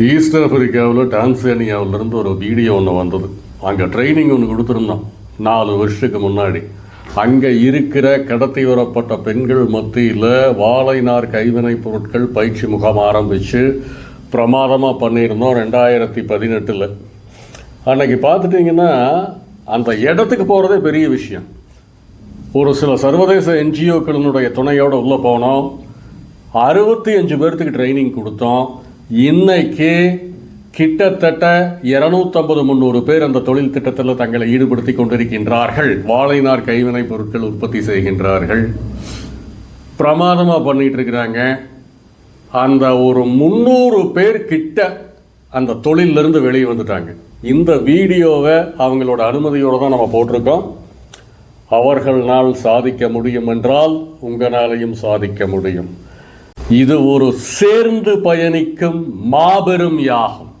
East ஆஃப்ரிக்காவில் டான்சேனியாவிலேருந்து ஒரு video ஒன்று வந்தது. அங்கே ட்ரைனிங் ஒன்று கொடுத்துருந்தோம். நாலு வருஷத்துக்கு முன்னாடி. அங்கே இருக்கிற கடத்தி வரப்பட்ட பெண்கள் மத்தியில் வாழைநார் கைவினைப் பொருட்கள் பயிற்சி முகாம் ஆரம்பித்து பிரமாதமாக பண்ணியிருந்தோம் ரெண்டாயிரத்தி பதினெட்டில். அன்னைக்கு பார்த்துட்டிங்கன்னா அந்த இடத்துக்கு போகிறதே பெரிய விஷயம். ஒரு சில சர்வதேச என்ஜிஓக்களினுடைய துணையோடு உள்ளே போனோம். அறுபத்தி அஞ்சு பேர்த்துக்கு ட்ரைனிங் கொடுத்தோம். இன்னைக்கு கிட்டத்தட்ட இருநூத்தம்பது முந்நூறு பேர் அந்த தொழில் திட்டத்தில் தங்களை ஈடுபடுத்தி கொண்டிருக்கின்றார்கள். வாழைநார் கைவினை பொருட்கள் உற்பத்தி செய்கின்றார்கள். பிரமாதமாக பண்ணிட்டு இருக்கிறாங்க. அந்த ஒரு முந்நூறு பேர் கிட்ட அந்த தொழிலிருந்து வெளியே வந்துட்டாங்க. இந்த வீடியோவை அவங்களோட அனுமதியோடு தான் நம்ம போட்டிருக்கோம். அவர்களால் சாதிக்க முடியும் என்றால் உங்களாலையும் சாதிக்க முடியும். இது ஒரு சேர்ந்து பயணிக்கும் மாபெரும் யாகம்.